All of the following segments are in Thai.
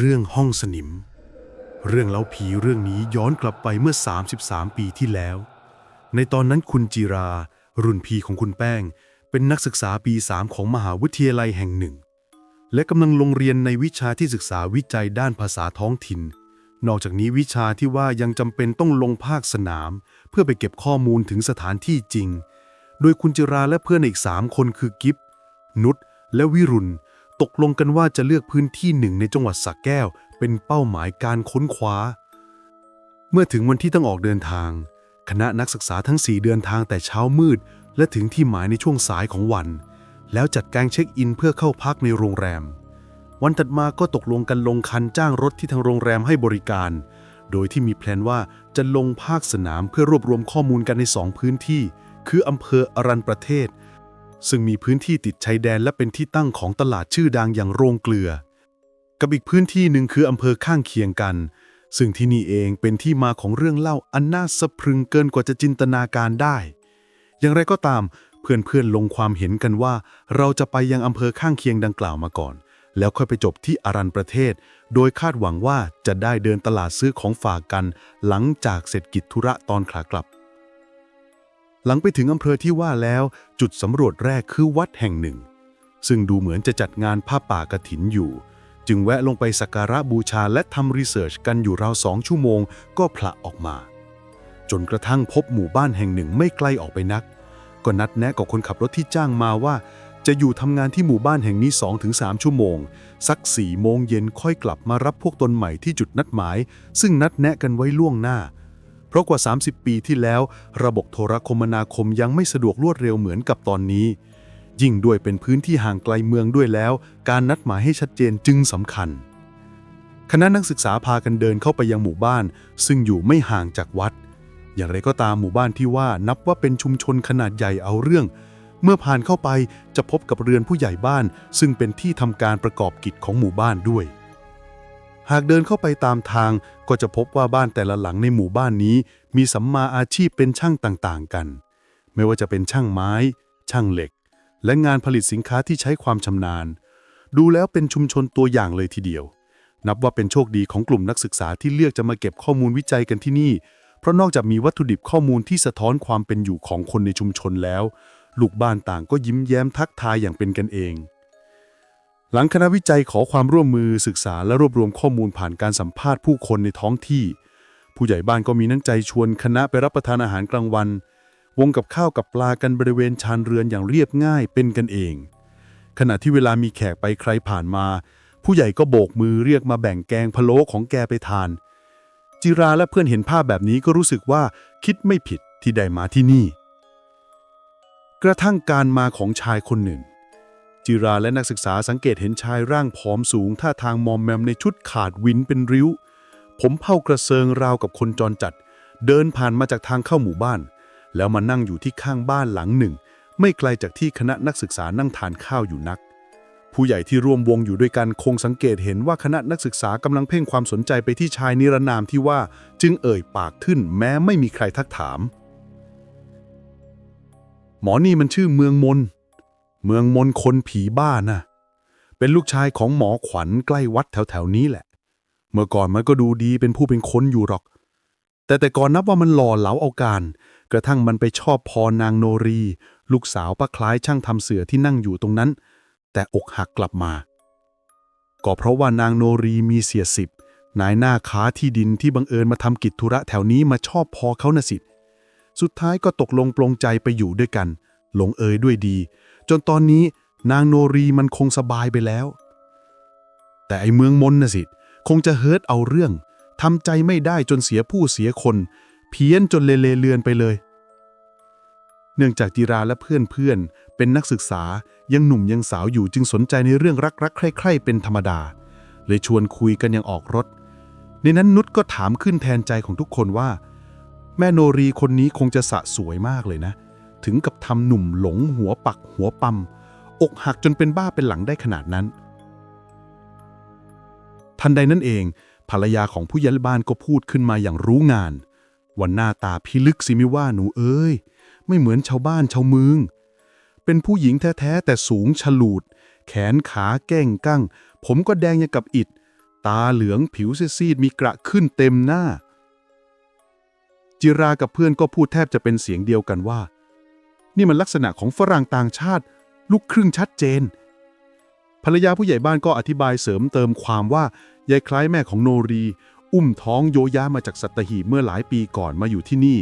เรื่องห้องสนิม เรื่องเล่าผีเรื่องนี้ย้อนกลับไปเมื่อ 33 ปีที่แล้ว ในตอนนั้นคุณจีรา รุ่นพี่ของคุณแป้ง เป็นนักศึกษาปี 3 ของมหาวิทยาลัยแห่งหนึ่ง และกำลังลงเรียนในวิชาที่ศึกษาวิจัยด้านภาษาท้องถิ่น นอกจากนี้วิชาที่ว่ายังจำเป็นต้องลงภาคสนาม เพื่อไปเก็บข้อมูลถึงสถานที่จริง โดยคุณจิราและเพื่อนอีก3คนคือกิฟนุชและวิรุณ กลงกันว่าจะเลือกพื้นที่หนึ่งในจังหวัดสระแก้ว เป็นเป้าหมายการค้นคว้า เมื่อถึงวันที่ต้องออกเดินทาง คณะนักศึกษาทั้ง 4 เดินทางแต่เช้ามืด และถึงที่หมายในช่วงสายของวัน แล้วจัดการเช็คอินเพื่อเข้าพักในโรงแรม วันถัดมาก็ตกลงกันลงคันจ้างรถที่ทางโรงแรมให้บริการ โดยที่มีแพลนว่าจะลงภาคสนามเพื่อรวบรวมข้อมูลกันใน 2 พื้นที่ คืออำเภออรัญประเทศ ซึ่งมีพื้นที่ติดชายแดนและเป็นที่ตั้งของตลาดชื่อดังอย่างโรงเกลือ กับอีกพื้นที่หนึ่งคืออำเภอข้างเคียงกัน ซึ่งที่นี่เองเป็นที่มาของเรื่องเล่าอันน่าสะพรึงเกินกว่าจะจินตนาการได้ อย่างไรก็ตามเพื่อนๆลงความเห็นกันว่า เราจะไปยังอำเภอข้างเคียงดังกล่าวมาก่อน แล้วค่อยไปจบที่อารันประเทศ โดยคาดหวังว่าจะได้เดินตลาดซื้อของฝากกัน หลังจากเสร็จกิจธุระตอนขากลับ หลังไปถึงอำเภอที่ว่าแล้ว จุดสำรวจแรกคือวัดแห่งหนึ่ง ซึ่งดูเหมือนจะจัดงานผ้าป่ากฐินอยู่ จึงแวะลงไปสักการะบูชาและทำรีเสิร์ชกันอยู่ราวสองชั่วโมงก็ผละออกมา จนกระทั่งพบหมู่บ้านแห่งหนึ่งไม่ไกลออกไปนัก ก็นัดแนะกับคนขับรถที่จ้างมาว่า จะอยู่ทำงานที่หมู่บ้านแห่งนี้ 2-3 ชั่วโมง สัก4โมงเย็นค่อยกลับมารับพวกตนใหม่ที่จุดนัดหมาย ซึ่งนัดแนะกันไว้ล่วงหน้า ราะกว่า 30 ปีที่แล้ว ระบบโทรคมนาคมยังไม่สะดวกรวดเร็วเหมือนกับตอนนี้ ยิ่งด้วยเป็นพื้นที่ห่างไกลเมืองด้วยแล้ว การนัดหมายให้ชัดเจนจึงสำคัญ คณะนักศึกษาพากันเดินเข้าไปยังหมู่บ้าน ซึ่งอยู่ไม่ห่างจากวัด อย่างไรก็ตามหมู่บ้านที่ว่านับว่าเป็นชุมชนขนาดใหญ่เอาเรื่อง เมื่อผ่านเข้าไปจะพบกับเรือนผู้ใหญ่บ้าน ซึ่งเป็นที่ทำการประกอบกิจของหมู่บ้านด้วย หากเดินเข้าไปตามทางก็จะพบว่าบ้านแต่ละหลังในหมู่บ้านนี้ มีสัมมาอาชีพเป็นช่างต่างๆกัน ไม่ว่าจะเป็นช่างไม้ ช่างเหล็ก และงานผลิตสินค้าที่ใช้ความชำนาญ ดูแล้วเป็นชุมชนตัวอย่างเลยทีเดียว นับว่าเป็นโชคดีของกลุ่มนักศึกษาที่เลือกจะมาเก็บข้อมูลวิจัยกันที่นี่ เพราะนอกจากมีวัตถุดิบข้อมูลที่สะท้อนความเป็นอยู่ของคนในชุมชนแล้ว ลูกบ้านต่างก็ยิ้มแย้มทักทายอย่างเป็นกันเอง หลังคณะวิจัยขอความร่วมมือศึกษาและรวบรวมข้อมูลผ่านการสัมภาษณ์ผู้คนในท้องที่ ผู้ใหญ่บ้านก็มีน้ำใจชวนคณะไปรับประทานอาหารกลางวัน วงกับข้าวกับปลากันบริเวณชานเรือนอย่างเรียบง่ายเป็นกันเอง ขณะที่เวลามีแขกไปใครผ่านมา ผู้ใหญ่ก็โบกมือเรียกมาแบ่งแกงพะโล้ของแกไปทาน จิราและเพื่อนเห็นภาพแบบนี้ก็รู้สึกว่าคิดไม่ผิดที่ได้มาที่นี่ กระทั่งการมาของชายคนหนึ่ง จิราและนักศึกษาสังเกตเห็นชายร่างผอมสูงท่าทางมอมแมมในชุดขาดวินเป็นริ้ว ผมเผากระเซิงราวกับคนจรจัด เดินผ่านมาจากทางเข้าหมู่บ้าน แล้วมานั่งอยู่ที่ข้างบ้านหลังหนึ่ง ไม่ไกลจากที่คณะนักศึกษานั่งทานข้าวอยู่นัก ผู้ใหญ่ที่ร่วมวงอยู่ด้วยกันคงสังเกตเห็นว่าคณะนักศึกษากำลังเพ่งความสนใจไปที่ชายนิรนามที่ว่าจึงเอ่ยปากขึ้นแม้ไม่มีใครทักถาม หมอนี่มันชื่อเมืองมน เมืองมนคนผีบ้านะเป็นลูกชายของหมอขวัญใกล้วัดแถวๆนี้แหละ เมื่อก่อนมันก็ดูดีเป็นผู้เป็นคนอยู่หรอก แต่แต่ก่อนนับว่ามันหล่อเหลาเอาการ กระทั่งมันไปชอบพอนางโนรี ลูกสาวป้าคล้ายช่างทำเสือที่นั่งอยู่ตรงนั้น แต่อกหักกลับมา ก็เพราะว่านางโนรีมีเสียสิบนายหน้าค้าที่ดินที่บังเอิญมาทำกิจธุระแถวนี้มาชอบพอเขานะสิ สุดท้ายก็ตกลงปลงใจไปอยู่ด้วยกัน ลงเอยด้วยดี จนตอนนี้นางโนรีมันคงสบายไปแล้ว แต่ไอเมืองมนนะสิ คงจะเฮิร์ตเอาเรื่องทำใจไม่ได้จนเสียผู้เสียคน เพี้ยนจนเลเลเลือนไปเลย เนื่องจากจีราและเพื่อนๆ เป็นนักศึกษายังหนุ่มยังสาวอยู่จึงสนใจในเรื่องรักๆ ใคร่ๆ เป็นธรรมดา เลยชวนคุยกันยังออกรถ ในนั้นนุชก็ถามขึ้นแทนใจของทุกคนว่า แม่โนรีคนนี้คงจะสะสวยมากเลยนะ ถึงกับทำหนุ่มหลงหัวปักหัวปั๊มอกหักจนเป็นบ้าเป็นหลังได้ขนาดนั้น ทันใดนั้นเอง ภรรยาของผู้ใหญ่บ้านก็พูดขึ้นมาอย่างรู้งาน วันหน้าตาพิลึกสิมิว่าหนูเอ้ย ไม่เหมือนชาวบ้านชาวเมือง เป็นผู้หญิงแท้ๆ แต่สูงฉลูด แขนขาแก้งกั้ง ผมก็แดงอย่างกับอิด ตาเหลืองผิวซีดมีกระขึ้นเต็มหน้าจิรากับเพื่อนก็พูดแทบจะเป็นเสียงเดียวกันว่า นี่มันลักษณะของฝรั่งต่างชาติ ลูกครึ่งชัดเจน ภรรยาผู้ใหญ่บ้านก็อธิบายเสริมเติมความว่ายายคล้ายแม่ของโนรี อุ้มท้องโยยามาจากสัตหีบเมื่อหลายปีก่อนมาอยู่ที่นี่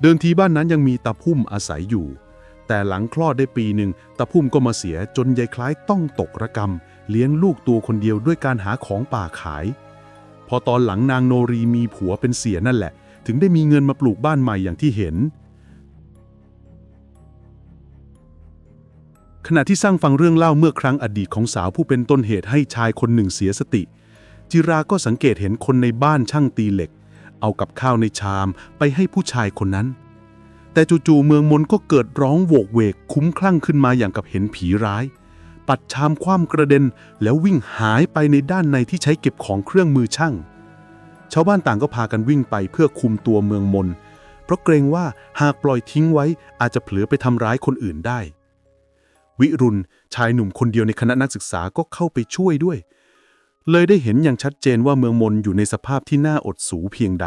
เดิมทีบ้านนั้นยังมีตาพุ่มอาศัยอยู่ แต่หลังคลอดได้ปีหนึ่งตาพุ่มก็มาเสียจนยายคล้ายต้องตกระกรรม เลี้ยงลูกตัวคนเดียวด้วยการหาของป่าขาย พอตอนหลังนางโนรีมีผัวเป็นเสียนั่นแหละ ถึงได้มีเงินมาปลูกบ้านใหม่อย่างที่เห็น ขณะที่สร้างฟังเรื่องเล่าเมื่อครั้งอดีตของสาวผู้เป็นต้นเหตุให้ชายคนหนึ่งเสียสติ จิราก็สังเกตเห็นคนในบ้านช่างตีเหล็ก เอากับข้าวในชามไปให้ผู้ชายคนนั้น แต่จู่ๆเมืองมนก็เกิดร้องโวกเวกคุ้มคลั่งขึ้นมาอย่างกับเห็นผีร้าย ปัดชามคว่ำกระเด็น แล้ววิ่งหายไปในด้านในที่ใช้เก็บของเครื่องมือช่าง ชาวบ้านต่างก็พากันวิ่งไปเพื่อคุมตัวเมืองมน เพราะเกรงว่าหากปล่อยทิ้งไว้อาจจะเผลอไปทำร้ายคนอื่นได้ วิรุณ ชายหนุ่มคนเดียวในคณะนักศึกษาก็เข้าไปช่วยด้วย เลยได้เห็นอย่างชัดเจนว่าเมืองมนอยู่ในสภาพที่น่าอดสูเพียงใด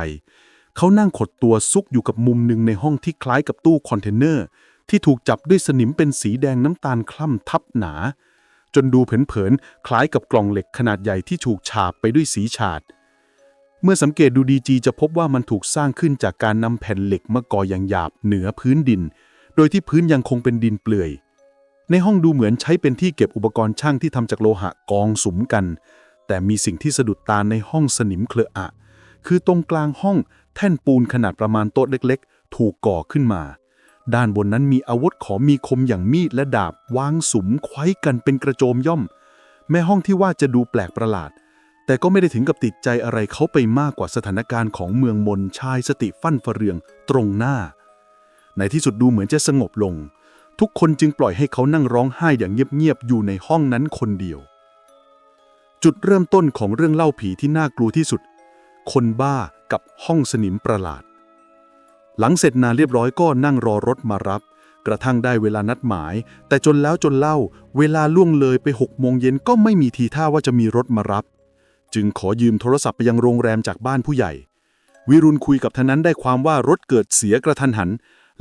เขานั่งขดตัวซุกอยู่กับมุมหนึ่งในห้องที่คล้ายกับตู้คอนเทนเนอร์ ที่ถูกจับด้วยสนิมเป็นสีแดงน้ำตาลคล่ำทับหนา จนดูเผินๆคล้ายกับกล่องเหล็กขนาดใหญ่ที่ถูกฉาบไปด้วยสีฉาดเมื่อสังเกตดูดีจีจะพบว่ามันถูกสร้างขึ้นจากการนำแผ่นเหล็กมาก่ออย่างหยาบเหนือพื้นดิน โดยที่พื้นยังคงเป็นดินเปลื่อย ในห้องดูเหมือนใช้เป็นที่เก็บอุปกรณ์ช่างที่ทำจากโลหะกองสุมกัน แต่มีสิ่งที่สะดุดตาในห้องสนิมเคลอะ คือตรงกลางห้องแท่นปูนขนาดประมาณโต๊ะเล็กๆ ถูกก่อขึ้นมา ด้านบนนั้นมีอาวุธของมีคมอย่างมีดและดาบวางสุมไขว้กันเป็นกระโจมย่อม แม้ห้องที่ว่าจะดูแปลกประหลาด แต่ก็ไม่ได้ถึงกับติดใจอะไรเขาไปมากกว่าสถานการณ์ของเมืองมนชายสติฟั่นเฟเรืองตรงหน้า ในที่สุดดูเหมือนจะสงบลง ทุกคนจึงปล่อยให้เขานั่งร้องไห้อย่างเงียบๆอยู่ในห้องนั้นคนเดียว จุดเริ่มต้นของเรื่องเล่าผีที่น่ากลัวที่สุด คนบ้ากับห้องสนิมประหลาด หลังเสร็จนานเรียบร้อยก็นั่งรอรถมารับ กระทั่งได้เวลานัดหมาย แต่จนแล้วจนเล่า เวลาล่วงเลยไปหกโมงเย็นก็ไม่มีทีท่าว่าจะมีรถมารับ จึงขอยืมโทรศัพท์ไปยังโรงแรมจากบ้านผู้ใหญ่ วิรุณคุยกับท่านั้นได้ความว่ารถเกิดเสียกระทันหัน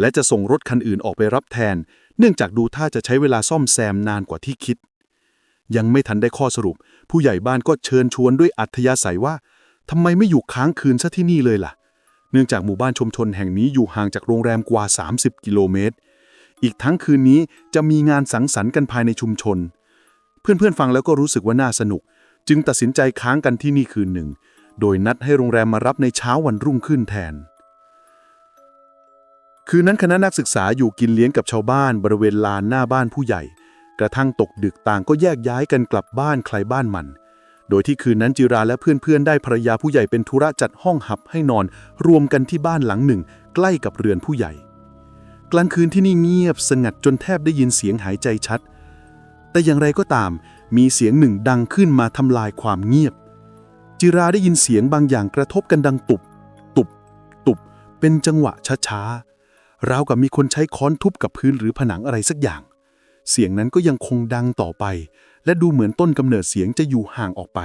และจะส่งรถคันอื่นออกไปรับแทน เนื่องจากดูท่าจะใช้เวลาซ่อมแซมนานกว่าที่คิด ยังไม่ทันได้ข้อสรุป ผู้ใหญ่บ้านก็เชิญชวนด้วยอัธยาศัยว่าทำไมไม่อยู่ค้างคืนซะที่นี่เลยล่ะ เนื่องจากหมู่บ้านชุมชนแห่งนี้อยู่ห่างจากโรงแรมกว่า 30 กิโลเมตร อีกทั้งคืนนี้จะมีงานสังสรรค์กันภายในชุมชน เพื่อนๆฟังแล้วก็รู้สึกว่าน่าสนุก จึงตัดสินใจค้างกันที่นี่คืนหนึ่ง โดยนัดให้โรงแรมมารับในเช้าวันรุ่งขึ้นแทน คืนนั้นคณะนักศึกษาอยู่กินเลี้ยงกับชาวบ้านบริเวณลานหน้าบ้านผู้ใหญ่ กระทั่งตกดึกต่างก็แยกย้ายกันกลับบ้านใครบ้านมัน โดยที่คืนนั้นจิราและเพื่อนๆ ได้ภรรยาผู้ใหญ่เป็นธุระจัดห้องหับให้นอน รวมกันที่บ้านหลังหนึ่ง ใกล้กับเรือนผู้ใหญ่ กลางคืนที่นี่เงียบสงัดจนแทบได้ยินเสียงหายใจชัด แต่อย่างไรก็ตาม มีเสียงหนึ่งดังขึ้นมาทำลายความเงียบ จิราได้ยินเสียงบางอย่างกระทบกันดังตุบ ตุบ ตุบ เป็นจังหวะช้าๆ ราวกับมีคนใช้ค้อนทุบกับพื้นหรือผนังอะไรสักอย่าง เสียงนั้นก็ยังคงดังต่อไป และดูเหมือนต้นกำเนิดเสียงจะอยู่ห่างออกไป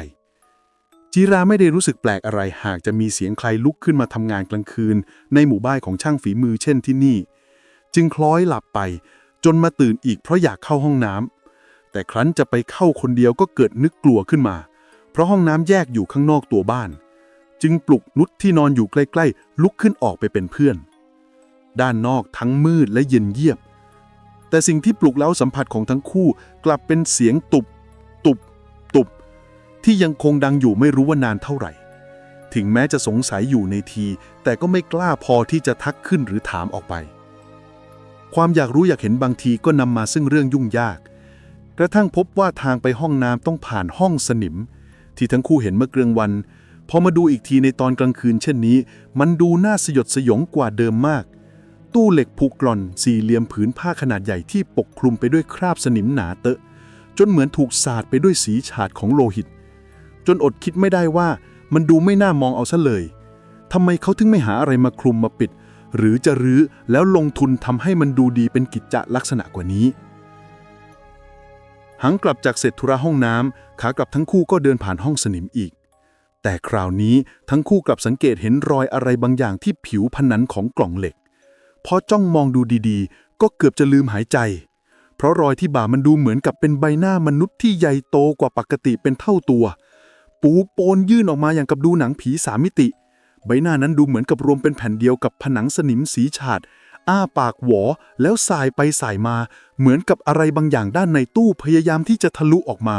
จิราไม่ได้รู้สึกแปลกอะไรหากจะมีเสียงใครลุกขึ้นมาทำงานกลางคืน ในหมู่บ้านของช่างฝีมือเช่นที่นี่ จึงคล้อยหลับไป จนมาตื่นอีกเพราะอยากเข้าห้องน้ำแต่ครั้นจะไปเข้าคนเดียวก็เกิดนึกกลัวขึ้นมา เพราะห้องน้ำแยกอยู่ข้างนอกตัวบ้าน จึงปลุกนุชที่นอนอยู่ใกล้ ๆ ลุกขึ้นออกไปเป็นเพื่อน ด้านนอกทั้งมืดและเย็นเยียบ แต่สิ่งที่ปลุกเล้าสัมผัสของทั้งคู่กลับเป็นเสียงตุบ ตุบ ตุบ ที่ยังคงดังอยู่ไม่รู้ว่านานเท่าไหร่ ถึงแม้จะสงสัยอยู่ในที แต่ก็ไม่กล้าพอที่จะทักขึ้นหรือถามออกไป ความอยากรู้อยากเห็นบางทีก็นำมาซึ่งเรื่องยุ่งยาก กระทั่งพบว่าทางไปห้องน้ำต้องผ่านห้องสนิม ที่ทั้งคู่เห็นเมื่อกลางวันพอมาดูอีกทีในตอนกลางคืนเช่นนี้ มันดูน่าสยดสยองกว่าเดิมมาก ตู้เหล็กผูกกร่อนสี่เหลี่ยมผืนผ้าขนาดใหญ่ที่ปกคลุมไปด้วยคราบสนิมหนาเตอะ จนเหมือนถูกสาดไปด้วยสีฉาดของโลหิต จนอดคิดไม่ได้ว่ามันดูไม่น่ามองเอาซะเลยทำไมเขาถึงไม่หาอะไรมาคลุมมาปิด หรือจะรื้อแล้วลงทุนทำให้มันดูดีเป็นกิจจะลักษณะกว่านี้ หังกลับจากเสร็จธุระห้องน้ำขากลับทั้งคู่ก็เดินผ่านห้องสนิมอีก แต่คราวนี้ทั้งคู่กลับสังเกตเห็นรอยอะไรบางอย่างที่ผิวผนังของกล่องเหล็ก พอจ้องมองดูดีๆ ก็เกือบจะลืมหายใจ เพราะรอยที่บ่ามันดูเหมือนกับเป็นใบหน้ามนุษย์ที่ใหญ่โตกว่าปกติเป็นเท่าตัว ปูโปนยื่นออกมาอย่างกับดูหนังผีสามมิติ ใบหน้านั้นดูเหมือนกับรวมเป็นแผ่นเดียวกับผนังสนิมสีฉาด อ้าปากหวอ แล้วสายไปสายมา เหมือนกับอะไรบางอย่างด้านในตู้พยายามที่จะทะลุออกมา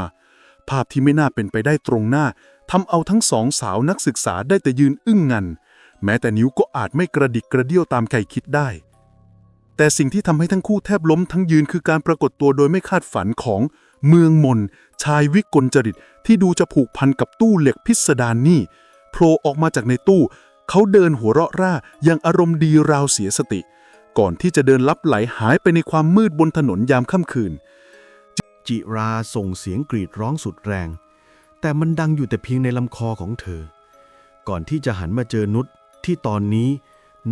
ภาพที่ไม่น่าเป็นไปได้ตรงหน้าทำเอาทั้งสองสาวนักศึกษาได้แต่ยืนอึ้งงัน แม้แต่นิ้วก็อาจไม่กระดิกกระเดี่ยวตามใครคิดได้ แต่สิ่งที่ทำให้ทั้งคู่แทบล้มทั้งยืนคือการปรากฏตัวโดยไม่คาดฝันของเมืองมน ชายวิกลจริตที่ดูจะผูกพันกับตู้เหล็กพิสดารนนี่โผล่ออกมาจากในตู้ เขาเดินหัวเราะร่าอย่างอารมณ์ดีราวเสียสติ ก่อนที่จะเดินลับไหลหายไปในความมืดบนถนนยามค่ำคืน จิราส่งเสียงกรีดร้องสุดแรง แต่มันดังอยู่แต่เพียงในลำคอของเธอ ก่อนที่จะหันมาเจอนุช ที่ตอนนี้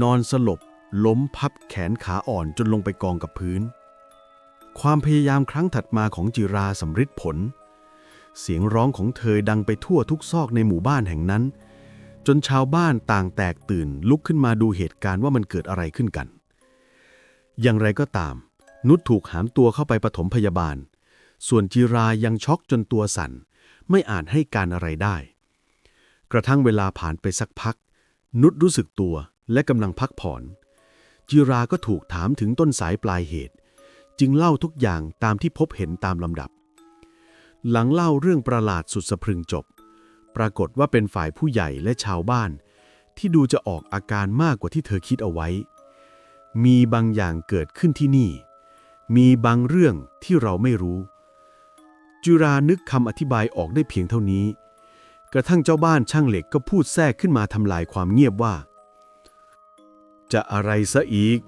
นอนสลบล้มพับแขนขาอ่อนจนลงไปกองกับพื้น ความพยายามครั้งถัดมาของจิราสำฤทธิ์ผล เสียงร้องของเธอดังไปทั่วทุกซอกในหมู่บ้านแห่งนั้น จนชาวบ้านต่างแตกตื่นลุกขึ้นมาดูเหตุการณ์ว่ามันเกิดอะไรขึ้นกัน อย่างไรก็ตาม นุชถูกหามตัวเข้าไปปฐมพยาบาล ส่วนจิรายังช็อกจนตัวสั่น ไม่อาจให้การอะไรได้ กระทั่งเวลาผ่านไปสักพัก นุชรู้สึกตัวและกำลังพักผ่อน จิราก็ถูกถามถึงต้นสายปลายเหตุ จึงเล่าทุกอย่างตามที่พบเห็นตามลำดับ หลังเล่าเรื่องประหลาดสุดสะพรึงจบ ปรากฏว่าเป็นฝ่ายผู้ใหญ่และชาวบ้าน ที่ดูจะออกอาการมากกว่าที่เธอคิดเอาไว้ มีบางอย่างเกิดขึ้นที่นี่ มีบางเรื่องที่เราไม่รู้ จุรานึกคำอธิบายออกได้เพียงเท่านี้ ระทั่งเจ้าบ้านช่างเหล็กก็พูดแทรกขึ้นมาทำลายความเงียบว่า จะอะไรซะอีก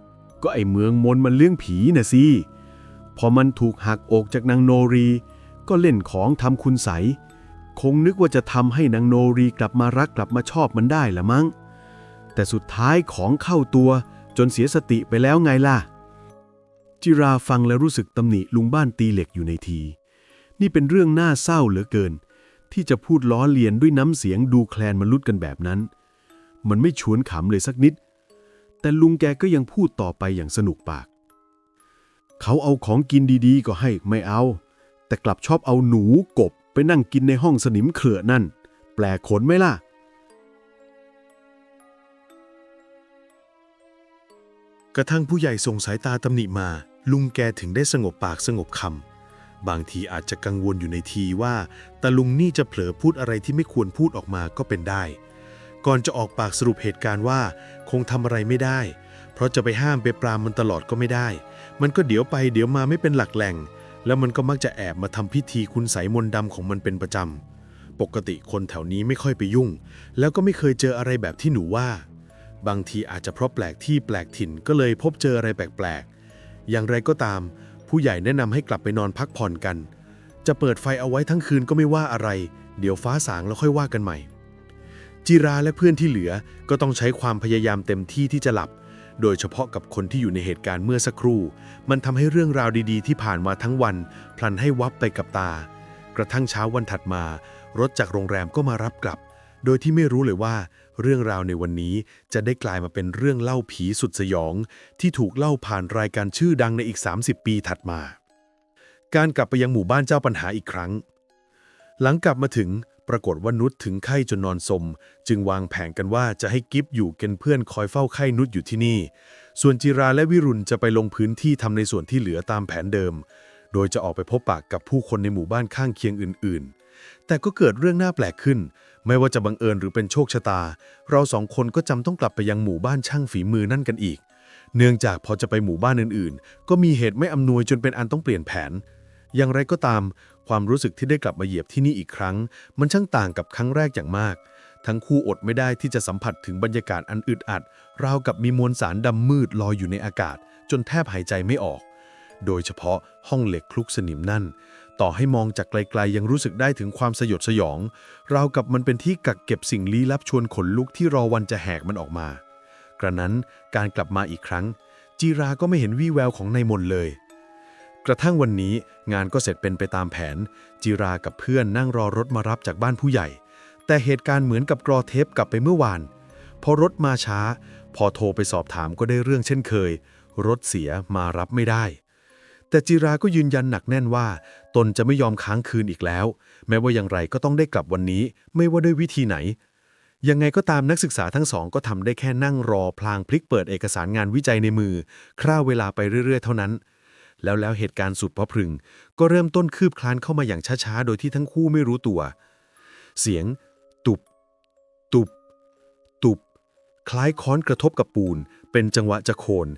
ก็ไอเมืองมนมันเลี้ยงผีน่ะสิพอมันถูกหักอกจากนางโนรี ก็เล่นของทำคุณใส คงนึกว่าจะทำให้นางโนรีกลับมารักกลับมาชอบมันได้ละมั้ง แต่สุดท้ายของเข้าตัวจนเสียสติไปแล้วไงล่ะ จิราฟังแล้วรู้สึกตำหนิลุงบ้านตีเหล็กอยู่ในที นี่เป็นเรื่องน่าเศร้าเหลือเกิน ที่จะพูดล้อเลียนด้วยน้ำเสียงดูแคลนมนุษย์กันแบบนั้น มันไม่ชวนขำเลยสักนิด แต่ลุงแกก็ยังพูดต่อไปอย่างสนุกปาก เขาเอาของกินดีๆ ก็ให้ไม่เอา แต่กลับชอบเอาหนูกบไปนั่งกินในห้องสนิมเขื่อนั่น แปลกขนไหมล่ะกระทั่งผู้ใหญ่ส่งสายตาตำหนิมา ลุงแกถึงได้สงบปากสงบคำ บางทีอาจจะกังวลอยู่ในทีว่าตาลุงนี่จะเผลอพูดอะไรที่ไม่ควรพูดออกมาก็เป็นได้ ก่อนจะออกปากสรุปเหตุการณ์ว่า คงทำอะไรไม่ได้ เพราะจะไปห้ามไปปรามมันตลอดก็ไม่ได้ มันก็เดี๋ยวไปเดี๋ยวมาไม่เป็นหลักแหล่ง แล้วมันก็มักจะแอบมาทำพิธีคุณไสยมนต์ดำของมันเป็นประจำปกติคนแถวนี้ไม่ค่อยไปยุ่ง แล้วก็ไม่เคยเจออะไรแบบที่หนูว่า บางทีอาจจะเพราะแปลกที่แปลกถิ่นก็เลยพบเจออะไรแปลกๆอย่างไรก็ตาม ผู้ใหญ่แนะนำให้กลับไปนอนพักผ่อนกัน จะเปิดไฟเอาไว้ทั้งคืนก็ไม่ว่าอะไร เดี๋ยวฟ้าสางแล้วค่อยว่ากันใหม่ จิราและเพื่อนที่เหลือก็ต้องใช้ความพยายามเต็มที่ที่จะหลับ โดยเฉพาะกับคนที่อยู่ในเหตุการณ์เมื่อสักครู่ มันทำให้เรื่องราวดีๆ ที่ผ่านมาทั้งวัน พลันให้วับไปกับตา กระทั่งเช้าวันถัดมา รถจากโรงแรมก็มารับกลับ โดยที่ไม่รู้เลยว่า เรื่องราวในวันนี้จะได้กลายมาเป็นเรื่องเล่าผีสุดสยอง ที่ถูกเล่าผ่านรายการชื่อดังในอีก 30 ปีถัดมา การกลับไปยังหมู่บ้านเจ้าปัญหาอีกครั้ง หลังกลับมาถึงปรากฏว่านุชถึงไข้จนนอนสม จึงวางแผนกันว่าจะให้กิฟอยู่เป็นเพื่อนคอยเฝ้าไข้นุชอยู่ที่นี่ ส่วนจิราและวิรุณจะไปลงพื้นที่ทำในส่วนที่เหลือตามแผนเดิม โดยจะออกไปพบปากกับผู้คนในหมู่บ้านข้างเคียงอื่น ๆ แต่ก็เกิดเรื่องน่าแปลกขึ้น ไม่ว่าจะบังเอิญหรือเป็นโชคชะตา เราสองคนก็จำต้องกลับไปยังหมู่บ้านช่างฝีมือนั่นกันอีก เนื่องจากพอจะไปหมู่บ้านอื่นๆ ก็มีเหตุไม่อำนวยจนเป็นอันต้องเปลี่ยนแผน อย่างไรก็ตาม ความรู้สึกที่ได้กลับมาเหยียบที่นี่อีกครั้ง มันช่างต่างกับครั้งแรกอย่างมาก ทั้งคู่อดไม่ได้ที่จะสัมผัสถึงบรรยากาศอันอึดอัด ราวกับมีมวลสารดำมืดลอยอยู่ในอากาศ จนแทบหายใจไม่ออก โดยเฉพาะห้องเหล็กคลุกสนิมนั่น ต่อให้มองจากไกลๆ ยังรู้สึกได้ถึงความสยดสยอง ราวกับมันเป็นที่กักเก็บสิ่งลี้ลับชวนขนลุกที่รอวันจะแหกมันออกมา กระนั้นการกลับมาอีกครั้ง จีราก็ไม่เห็นวี่แววของนายมนเลย กระทั่งวันนี้งานก็เสร็จเป็นไปตามแผนจิรากับเพื่อนนั่งรอรถมารับจากบ้านผู้ใหญ่ แต่เหตุการณ์เหมือนกับกรอเทปกลับไปเมื่อวาน พอรถมาช้า พอโทรไปสอบถามก็ได้เรื่องเช่นเคย รถเสียมารับไม่ได้ แต่จิราก็ยืนยันหนักแน่นว่า ตนจะไม่ยอมค้างคืนอีกแล้ว แม้ว่าอย่างไรก็ต้องได้กลับวันนี้ ไม่ว่าด้วยวิธีไหน ยังไงก็ตามนักศึกษาทั้งสองก็ทำได้แค่นั่งรอพลางพลิกเปิดเอกสารงานวิจัยในมือ คร่าเวลาไปเรื่อย ๆ เท่านั้น แล้วแล้วเหตุการณ์สุดพะพรึง ก็เริ่มต้นคืบคลานเข้ามาอย่างช้าๆโดยที่ทั้งคู่ไม่รู้ตัว เสียง ตุบ ตุบ ตุบ คล้ายค้อนกระทบกับปูน เป็นจังหวะจะโคน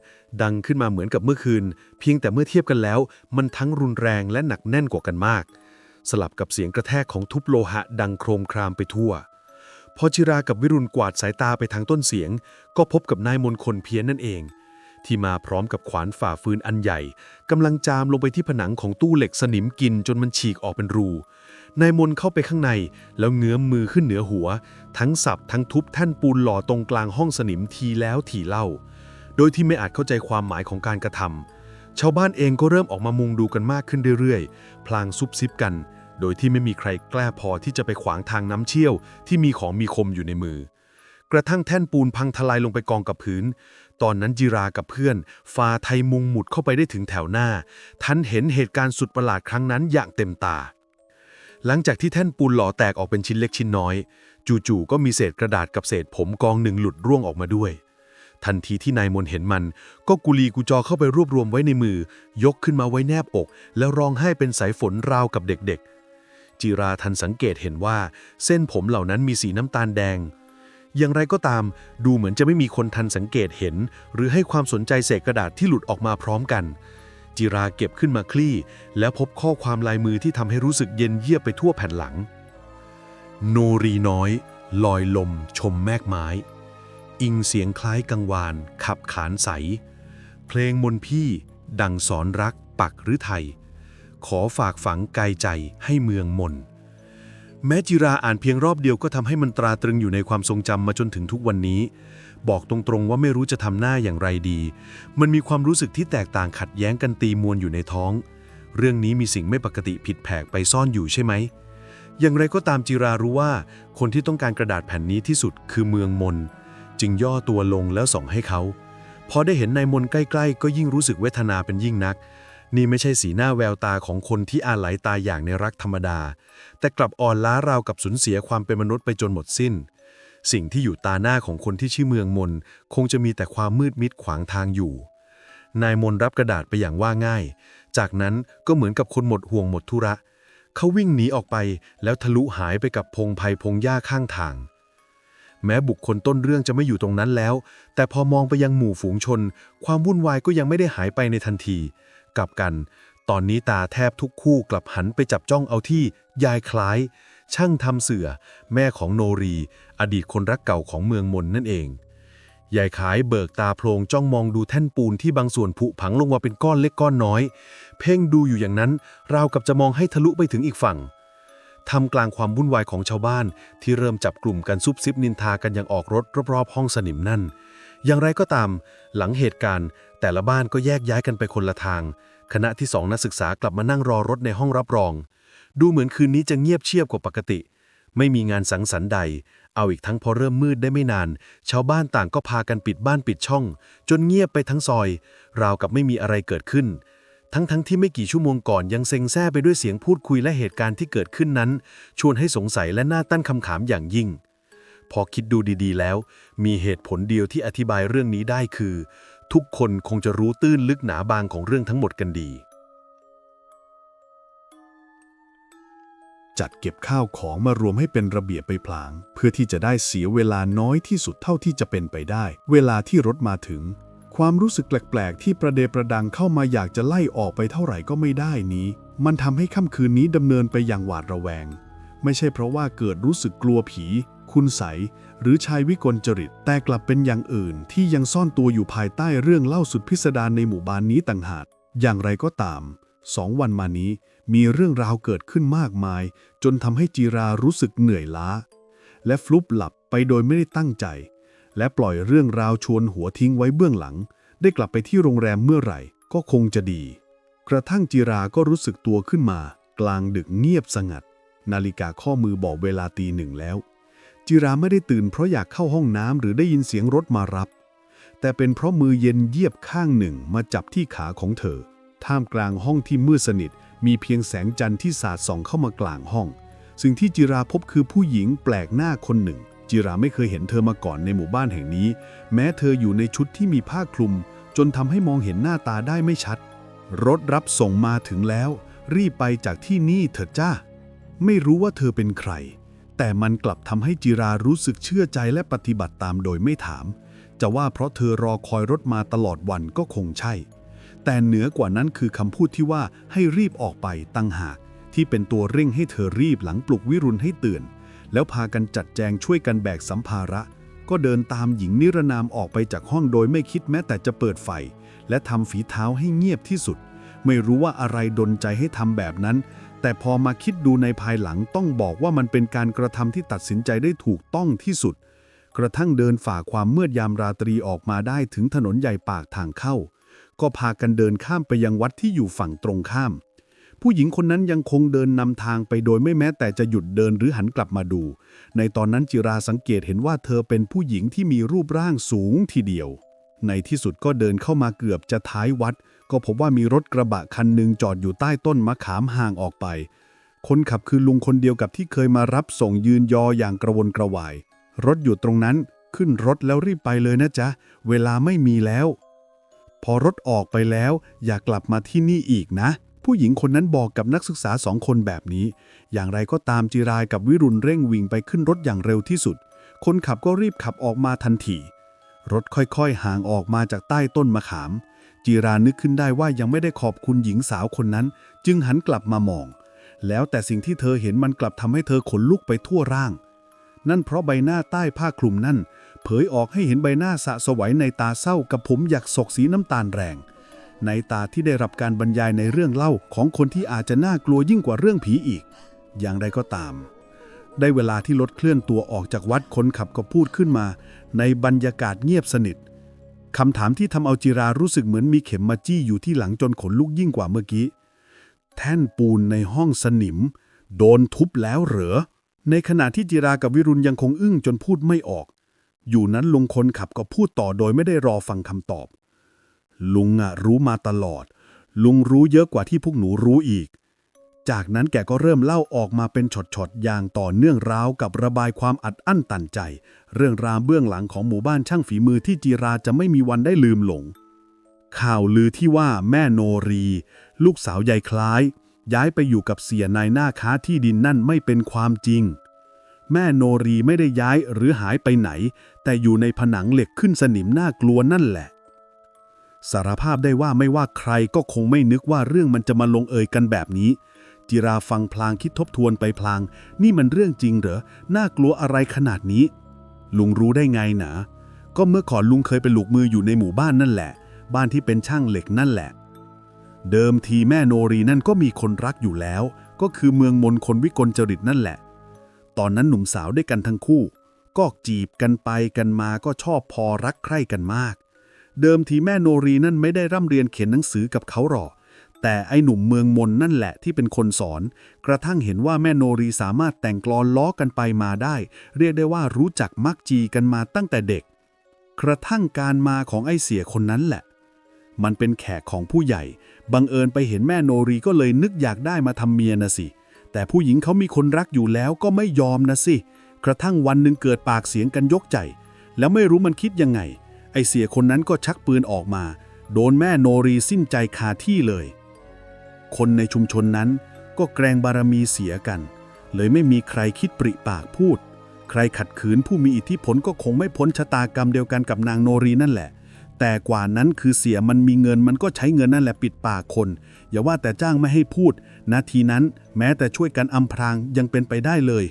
ดังขึ้นมาเหมือนกับเมื่อคืน เพียงแต่เมื่อเทียบกันแล้ว มันทั้งรุนแรงและหนักแน่นกว่ากันมาก สลับกับเสียงกระแทกของทุบโลหะดังโครมครามไปทั่ว พอจิรากับวิรุณกวาดสายตาไปทางต้นเสียง ก็พบกับนายมนคนเพี้ยนนั่นเอง ที่มาพร้อมกับขวานฝ่าฟืนอันใหญ่กำลังจามลงไปที่ผนังของตู้เหล็กสนิมกินจนมันฉีกออกเป็นรู นายมนเข้าไปข้างใน แล้วเงื้อมมือขึ้นเหนือหัว ทั้งสับทั้งทุบแท่นปูนหล่อตรงกลางห้องสนิมทีแล้วทีเล่า โดยที่ไม่อาจเข้าใจความหมายของการกระทำชาวบ้านเองก็เริ่มออกมามุงดูกันมากขึ้นเรื่อยๆ พลางซุบซิบกัน โดยที่ไม่มีใครกล้าพอที่จะไปขวางทางน้ำเชี่ยว ที่มีของมีคมอยู่ในมือ กระทั่งแท่นปูนพังทลายลงไปกองกับพื้นตอนนั้นจิรากับเพื่อนฟาไทยมุงหมุดเข้าไปได้ถึงแถวหน้า ทันเห็นเหตุการณ์สุดประหลาดครั้งนั้นอย่างเต็มตา หลังจากที่แท่นปูนหล่อแตกออกเป็นชิ้นเล็กชิ้นน้อย จู่ๆก็มีเศษกระดาษกับเศษผมกองหนึ่งหลุดร่วงออกมาด้วย ทันทีที่นายมนเห็นมัน ก็กุลีกุจอเข้าไปรวบรวมไว้ในมือ ยกขึ้นมาไว้แนบอก แล้วร้องไห้เป็นสายฝนราวกับเด็กๆ จิราทันสังเกตเห็นว่า เส้นผมเหล่านั้นมีสีน้ำตาลแดง อย่างไรก็ตาม ดูเหมือนจะไม่มีคนทันสังเกตเห็น หรือให้ความสนใจเศษกระดาษที่หลุดออกมาพร้อมกัน จิราเก็บขึ้นมาคลี่ แล้วพบข้อความลายมือที่ทำให้รู้สึกเย็นเยียบไปทั่วแผ่นหลัง โนรีน้อย ลอยลม ชมแมกไม้ อิงเสียงคล้ายกังวาน ขับขานใส เพลงมนพี่ ดังสอนรัก ปักหรือไทย ขอฝากฝังกายใจให้เมืองมน แม้จิราอ่านเพียงรอบเดียวก็ทำให้มันตราตรึงอยู่ในความทรงจำมาจนถึงทุกวันนี้ บอกตรงๆว่าไม่รู้จะทำหน้าอย่างไรดี มันมีความรู้สึกที่แตกต่างขัดแย้งกันตีมวนอยู่ในท้อง เรื่องนี้มีสิ่งไม่ปกติผิดแผกไปซ่อนอยู่ใช่ไหม อย่างไรก็ตามจิรารู้ว่า คนที่ต้องการกระดาษแผ่นนี้ที่สุดคือเมืองมน จึงย่อตัวลงแล้วส่งให้เขา พอได้เห็นนายมนใกล้ๆ ก็ยิ่งรู้สึกเวทนาเป็นยิ่งนัก นี่ไม่ใช่สีหน้าแววตาของคนที่อาลัยตายอย่างในรักธรรมดา แต่กลับอ่อนล้าราวกับสูญเสียความเป็นมนุษย์ไปจนหมดสิ้น สิ่งที่อยู่ตาหน้าของคนที่ชื่อเมืองมน คงจะมีแต่ความมืดมิดขวางทางอยู่ นายมนรับกระดาษไปอย่างว่าง่าย จากนั้นก็เหมือนกับคนหมดห่วงหมดธุระ เขาวิ่งหนีออกไปแล้วทะลุหายไปกับพงไพพงหญ้าข้างทาง แม้บุคคลต้นเรื่องจะไม่อยู่ตรงนั้นแล้ว แต่พอมองไปยังหมู่ฝูงชน ความวุ่นวายก็ยังไม่ได้หายไปในทันที กลับกัน ตอนนี้ตาแทบทุกคู่กลับหันไปจับจ้องเอาที่ยายคล้าย ช่างทำเสือ แม่ของโนรี อดีตคนรักเก่าของเมืองมนนั่นเองยายขายเบิกตาโพลงจ้องมองดูแท่นปูนที่บางส่วนผุผังลงมาเป็นก้อนเล็กก้อนน้อย เพ่งดูอยู่อย่างนั้น ราวกับจะมองให้ทะลุไปถึงอีกฝั่งทำกลางความวุ่นวายของชาวบ้าน ที่เริ่มจับกลุ่มกันซุบซิบนินทากันอย่างออกรถรอบๆห้องสนิมนั่น อย่างไรก็ตาม หลังเหตุการณ์ แต่ละบ้านก็แยกย้ายกันไปคนละทาง คณะที่สองนักศึกษากลับมานั่งรอรถในห้องรับรอง ดูเหมือนคืนนี้จะเงียบเชียบกว่าปกติ ไม่มีงานสังสรรค์ใด เอาอีกทั้งพอเริ่มมืดได้ไม่นาน ชาวบ้านต่างก็พากันปิดบ้านปิดช่อง จนเงียบไปทั้งซอย ราวกับไม่มีอะไรเกิดขึ้น ทั้งๆทที่ไม่กี่ชั่วโมงก่อนยังเซ็งแซ่ไปด้วยเสียงพูดคุยและเหตุการณ์ที่เกิดขึ้นนั้น ชวนให้สงสัยและน่าตั้งคำถามอย่างยิ่งพอคิดดูดีๆ แล้ว มีเหตุผลเดียวที่อธิบายเรื่องนี้ได้คือ ทุกคนคงจะรู้ตื้นลึกหนาบางของเรื่องทั้งหมดกันดี จัดเก็บข้าวของมารวมให้เป็นระเบียบไปพลาง เพื่อที่จะได้เสียเวลาน้อยที่สุดเท่าที่จะเป็นไปได้ เวลาที่รถมาถึง ความรู้สึกแปลกๆ ที่ประเดประดังเข้ามาอยากจะไล่ออกไปเท่าไหร่ก็ไม่ได้นี้ มันทำให้ค่ำคืนนี้ดำเนินไปอย่างหวาดระแวง ไม่ใช่เพราะว่าเกิดรู้สึกกลัวผี คุณใส หรือชายวิกลจริต แต่กลับเป็นอย่างอื่นที่ยังซ่อนตัวอยู่ภายใต้เรื่องเล่าสุดพิสดารในหมู่บ้านนี้ต่างหากอย่างไรก็ตามสองวันมานี้ มีเรื่องราวเกิดขึ้นมากมาย จนทำให้จีรารู้สึกเหนื่อยล้า และฟลุปหลับไปโดยไม่ได้ตั้งใจ และปล่อยเรื่องราวชวนหัวทิ้งไว้เบื้องหลัง ได้กลับไปที่โรงแรมเมื่อไหร่ ก็คงจะดี กระทั่งจีราก็รู้สึกตัวขึ้นมา กลางดึกเงียบสงัด นาฬิกาข้อมือบอกเวลาตีหนึ่งแล้ว จิราไม่ได้ตื่นเพราะอยากเข้าห้องน้ำหรือได้ยินเสียงรถมารับ แต่เป็นเพราะมือเย็นเยียบข้างหนึ่งมาจับที่ขาของเธอ ท่ามกลางห้องที่มืดสนิท มีเพียงแสงจันทร์ที่สาดส่องเข้ามากลางห้อง สิ่งที่จิราพบคือผู้หญิงแปลกหน้าคนหนึ่ง จิราไม่เคยเห็นเธอมาก่อนในหมู่บ้านแห่งนี้ แม้เธออยู่ในชุดที่มีผ้าคลุม จนทำให้มองเห็นหน้าตาได้ไม่ชัด รถรับส่งมาถึงแล้ว รีบไปจากที่นี่เถิดจ้า ไม่รู้ว่าเธอเป็นใคร แต่มันกลับทำให้จิรารู้สึกเชื่อใจและปฏิบัติตามโดยไม่ถาม จะว่าเพราะเธอรอคอยรถมาตลอดวันก็คงใช่ แต่เหนือกว่านั้นคือคำพูดที่ว่าให้รีบออกไปตั้งหาก ที่เป็นตัวเร่งให้เธอรีบหลังปลุกวิรุณให้ตื่น แล้วพากันจัดแจงช่วยกันแบกสัมภาระ ก็เดินตามหญิงนิรนามออกไปจากห้องโดยไม่คิดแม้แต่จะเปิดไฟ และทำฝีเท้าให้เงียบที่สุด ไม่รู้ว่าอะไรดนใจให้ทำแบบนั้น แต่พอมาคิดดูในภายหลังต้องบอกว่ามันเป็นการกระทำที่ตัดสินใจได้ถูกต้องที่สุด กระทั่งเดินฝ่าความมืดยามราตรีออกมาได้ถึงถนนใหญ่ปากทางเข้า ก็พากันเดินข้ามไปยังวัดที่อยู่ฝั่งตรงข้าม ผู้หญิงคนนั้นยังคงเดินนำทางไปโดยไม่แม้แต่จะหยุดเดินหรือหันกลับมาดู ในตอนนั้นจิราสังเกตเห็นว่าเธอเป็นผู้หญิงที่มีรูปร่างสูงทีเดียว ในที่สุดก็เดินเข้ามาเกือบจะท้ายวัด ก็พบว่ามีรถกระบะคันหนึ่งจอดอยู่ใต้ต้นมะขามห่างออกไป คนขับคือลุงคนเดียวกับที่เคยมารับส่งยืนยออย่างกระวนกระวาย รถอยู่ตรงนั้นขึ้นรถแล้วรีบไปเลยนะจ๊ะ เวลาไม่มีแล้ว พอรถออกไปแล้วอย่ากลับมาที่นี่อีกนะ ผู้หญิงคนนั้นบอกกับนักศึกษาสองคนแบบนี้ อย่างไรก็ตามจิรายกับวิรุณเร่งวิ่งไปขึ้นรถอย่างเร็วที่สุด คนขับก็รีบขับออกมาทันที รถค่อยๆ ห่างออกมาจากใต้ต้นมะขามจีรานึกขึ้นได้ว่ายังไม่ได้ขอบคุณหญิงสาวคนนั้น จึงหันกลับมามอง แล้วแต่สิ่งที่เธอเห็นมันกลับทำให้เธอขนลุกไปทั่วร่าง นั่นเพราะใบหน้าใต้ผ้าคลุมนั่น เผยออกให้เห็นใบหน้าสะสวยในตาเศร้ากับผมหยักศกสีน้ำตาลแรง ในตาที่ได้รับการบรรยายในเรื่องเล่าของคนที่อาจจะน่ากลัวยิ่งกว่าเรื่องผีอีก อย่างไรก็ตาม ได้เวลาที่รถเคลื่อนตัวออกจากวัดคนขับก็พูดขึ้นมา ในบรรยากาศเงียบสนิทคำถามที่ทำเอาจิรารู้สึกเหมือนมีเข็มมาจี้อยู่ที่หลังจนขนลุกยิ่งกว่าเมื่อกี้ แท่นปูนในห้องสนิม โดนทุบแล้วเหรอ ในขณะที่จิรากับวิรุณยังคงอึ้งจนพูดไม่ออก อยู่นั้นลุงคนขับก็พูดต่อโดยไม่ได้รอฟังคำตอบ ลุงอะรู้มาตลอด ลุงรู้เยอะกว่าที่พวกหนูรู้อีก จากนั้นแกก็เริ่มเล่าออกมาเป็นช็อตๆอย่างต่อเนื่องราวกับระบายความอัดอั้นตันใจ เรื่องราวเบื้องหลังของหมู่บ้านช่างฝีมือที่จีราจะไม่มีวันได้ลืมหลง ข่าวลือที่ว่าแม่โนรี ลูกสาวยายคล้าย ย้ายไปอยู่กับเสียนายหน้าค้าที่ดินนั่นไม่เป็นความจริง แม่โนรีไม่ได้ย้ายหรือหายไปไหน แต่อยู่ในผนังเหล็กขึ้นสนิมน่ากลัวนั่นแหละ สารภาพได้ว่าไม่ว่าใครก็คงไม่นึกว่าเรื่องมันจะมาลงเอยกันแบบนี้ จิราฟังพลางคิดทบทวนไปพลาง นี่มันเรื่องจริงเหรอ น่ากลัวอะไรขนาดนี้ ลุงรู้ได้ไงนะก็เมื่อก่อนลุงเคยเป็นลูกมืออยู่ในหมู่บ้านนั่นแหละ บ้านที่เป็นช่างเหล็กนั่นแหละ เดิมทีแม่โนรีนั่นก็มีคนรักอยู่แล้ว ก็คือเมืองมนคนวิกลจริตนั่นแหละ ตอนนั้นหนุ่มสาวด้วยกันทั้งคู่ ก็จีบกันไปกันมาก็ชอบพอรักใคร่กันมาก เดิมทีแม่โนรีนั่นไม่ได้ร่ำเรียนเขียนหนังสือกับเขาหรอกแต่ไอ้หนุ่มเมืองมนนั่นแหละที่เป็นคนสอน กระทั่งเห็นว่าแม่โนรีสามารถแต่งกลอนล้อกันไปมาได้ เรียกได้ว่ารู้จักมักจีกันมาตั้งแต่เด็ก กระทั่งการมาของไอ้เสียคนนั้นแหละ มันเป็นแขกของผู้ใหญ่ บังเอิญไปเห็นแม่โนรีก็เลยนึกอยากได้มาทำเมียนะสิ แต่ผู้หญิงเขามีคนรักอยู่แล้วก็ไม่ยอมนะสิ กระทั่งวันหนึ่งเกิดปากเสียงกันยกใจ แล้วไม่รู้มันคิดยังไง ไอเสียคนนั้นก็ชักปืนออกมา โดนแม่โนรีสิ้นใจคาที่เลย คนในชุมชนนั้นก็แกรงบารมีเสียกัน เลยไม่มีใครคิดปริปากพูด ใครขัดขืนผู้มีอิทธิพลก็คงไม่พ้นชะตากรรมเดียวกันกับนางโนรีนั่นแหละแต่กว่านั้นคือเสียมันมีเงินมันก็ใช้เงินนั่นแหละปิดปากคน อย่าว่าแต่จ้างไม่ให้พูด นาทีนั้นแม้แต่ช่วยกันอำพรางยังเป็นไปได้เลย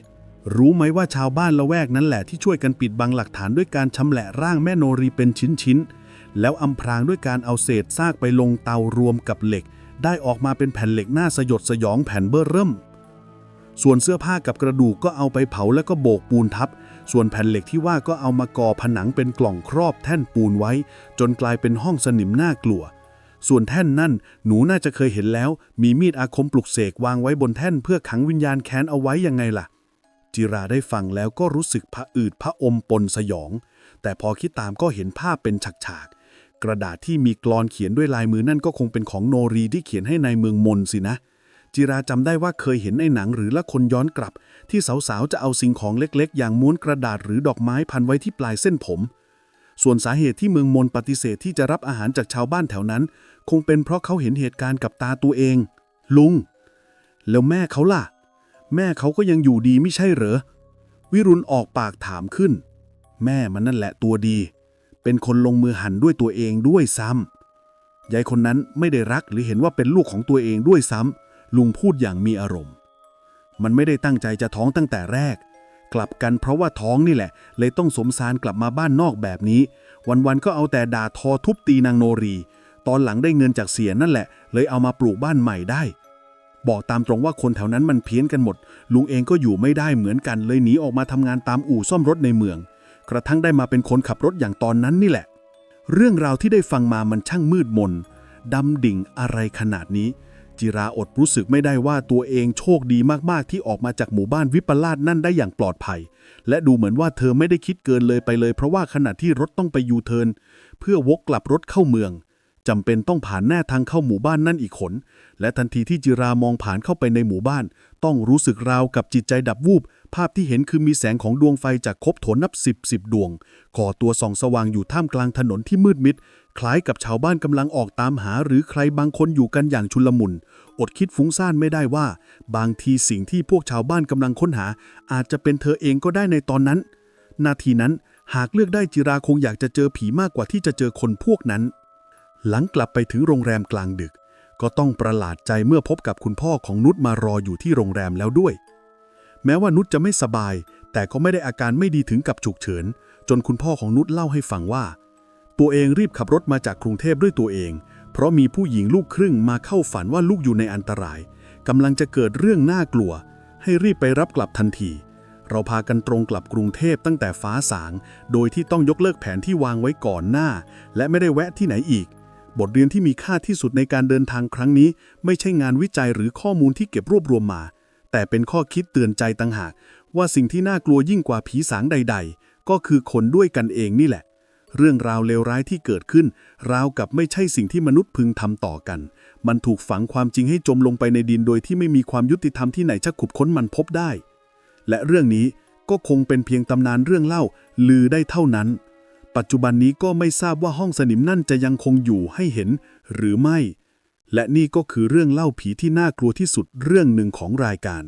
รู้ไหมว่าชาวบ้านละแวกนั้นแหละที่ช่วยกันปิดบังหลักฐานด้วยการชำแหละร่างแม่โนรีเป็นชิ้นๆ แล้วอำพรางด้วยการเอาเศษซากไปลงเตารวมกับเหล็ก ได้ออกมาเป็นแผ่นเหล็กหน้าสยดสยองแผ่นเบ้อเริ่ม ส่วนเสื้อผ้ากับกระดูกก็เอาไปเผาแล้วก็โบกปูนทับ ส่วนแผ่นเหล็กที่ว่าก็เอามาก่อผนังเป็นกล่องครอบแท่นปูนไว้ จนกลายเป็นห้องสนิมน่ากลัว ส่วนแท่นนั่นหนูน่าจะเคยเห็นแล้ว มีมีดอาคมปลุกเสกวางไว้บนแท่นเพื่อขังวิญญาณแค้นเอาไว้ยังไงล่ะ จิราได้ฟังแล้วก็รู้สึกผะอืดผะอมปนสยอง แต่พอคิดตามก็เห็นภาพเป็นฉากๆ กระดาษที่มีกลอนเขียนด้วยลายมือนั่นก็คงเป็นของโนรีที่เขียนให้ในายเมืองมนสินะ จิราจำได้ว่าเคยเห็นในหนังหรือละคนย้อนกลับ ที่สาวๆจะเอาสิ่งของเล็กๆ อย่างม้วนกระดาษหรือดอกไม้พันไว้ที่ปลายเส้นผม ส่วนสาเหตุที่เมืองมนปฏิเสธที่จะรับอาหารจากชาวบ้านแถวนั้น คงเป็นเพราะเขาเห็นเหตุการณ์กับตาตัวเอง ลุง แล้วแม่เขาล่ะ แม่เขาก็ยังอยู่ดีไม่ใช่เหรอ วิรุณออกปากถามขึ้น แม่มันนั่นแหละตัวดี เป็นคนลงมือหั่นด้วยตัวเองด้วยซ้ำยายคนนั้นไม่ได้รักหรือเห็นว่าเป็นลูกของตัวเองด้วยซ้ำลุงพูดอย่างมีอารมณ์ มันไม่ได้ตั้งใจจะท้องตั้งแต่แรก กลับกันเพราะว่าท้องนี่แหละ เลยต้องสมสารกลับมาบ้านนอกแบบนี้ วันๆก็เอาแต่ด่าทอทุบตีนางโนรี ตอนหลังได้เงินจากเสียนั่นแหละ เลยเอามาปลูกบ้านใหม่ได้ บอกตามตรงว่าคนแถวนั้นมันเพี้ยนกันหมด ลุงเองก็อยู่ไม่ได้เหมือนกัน เลยหนีออกมาทำงานตามอู่ซ่อมรถในเมือง กระทั่งได้มาเป็นคนขับรถอย่างตอนนั้นนี่แหละ เรื่องราวที่ได้ฟังมามันช่างมืดมนดำดิ่งอะไรขนาดนี้ จิราอดรู้สึกไม่ได้ว่าตัวเองโชคดีมากๆ ที่ออกมาจากหมู่บ้านวิปลาสนั่นได้อย่างปลอดภัย และดูเหมือนว่าเธอไม่ได้คิดเกินเลยไปเลย เพราะว่าขณะที่รถต้องไปยูเทิร์นเพื่อวกกลับรถเข้าเมืองจำเป็นต้องผ่านแน่ทางเข้าหมู่บ้านนั่นอีกขน และทันทีที่จิรามองผ่านเข้าไปในหมู่บ้าน ต้องรู้สึกราวกับจิตใจดับวูบ ภาพที่เห็นคือมีแสงของดวงไฟจากคบโถนนับสิบสิบดวงก่อตัวส่องสว่างอยู่ท่ามกลางถนนที่มืดมิด คล้ายกับชาวบ้านกำลังออกตามหา หรือใครบางคนอยู่กันอย่างชุลมุน อดคิดฟุ้งซ่านไม่ได้ว่า บางทีสิ่งที่พวกชาวบ้านกำลังค้นหา อาจจะเป็นเธอเองก็ได้ในตอนนั้น นาทีนั้นหากเลือกได้จิราคงอยากจะเจอผีมากกว่าที่จะเจอคนพวกนั้น หลังกลับไปถึงโรงแรมกลางดึก ก็ต้องประหลาดใจเมื่อพบกับคุณพ่อของนุชมารออยู่ที่โรงแรมแล้วด้วย แม้ว่านุชจะไม่สบาย แต่ก็ไม่ได้อาการไม่ดีถึงกับฉุกเฉิน จนคุณพ่อของนุชเล่าให้ฟังว่า ตัวเองรีบขับรถมาจากกรุงเทพด้วยตัวเอง เพราะมีผู้หญิงลูกครึ่งมาเข้าฝันว่าลูกอยู่ในอันตรายกำลังจะเกิดเรื่องน่ากลัว ให้รีบไปรับกลับทันที เราพากันตรงกลับกรุงเทพตั้งแต่ฟ้าสาง โดยที่ต้องยกเลิกแผนที่วางไว้ก่อนหน้า และไม่ได้แวะที่ไหนอีกบทเรียนที่มีค่าที่สุดในการเดินทางครั้งนี้ ไม่ใช่งานวิจัยหรือข้อมูลที่เก็บรวบรวมมา แต่เป็นข้อคิดเตือนใจต่างหากว่าสิ่งที่น่ากลัวยิ่งกว่าผีสางใด ๆ ก็คือคนด้วยกันเองนี่แหละ เรื่องราวเลวร้ายที่เกิดขึ้น ราวกับไม่ใช่สิ่งที่มนุษย์พึงทำต่อกัน มันถูกฝังความจริงให้จมลงไปในดินโดยที่ไม่มีความยุติธรรมที่ไหนจะขุดค้นมันพบได้ และเรื่องนี้ก็คงเป็นเพียงตำนานเรื่องเล่า ลือได้เท่านั้น ปัจจุบันนี้ก็ไม่ทราบว่าห้องสนิมนั่นจะยังคงอยู่ให้เห็น หรือไม่ และนี่ก็คือเรื่องเล่าผีที่น่ากลัวที่สุดเรื่องหนึ่งของรายการ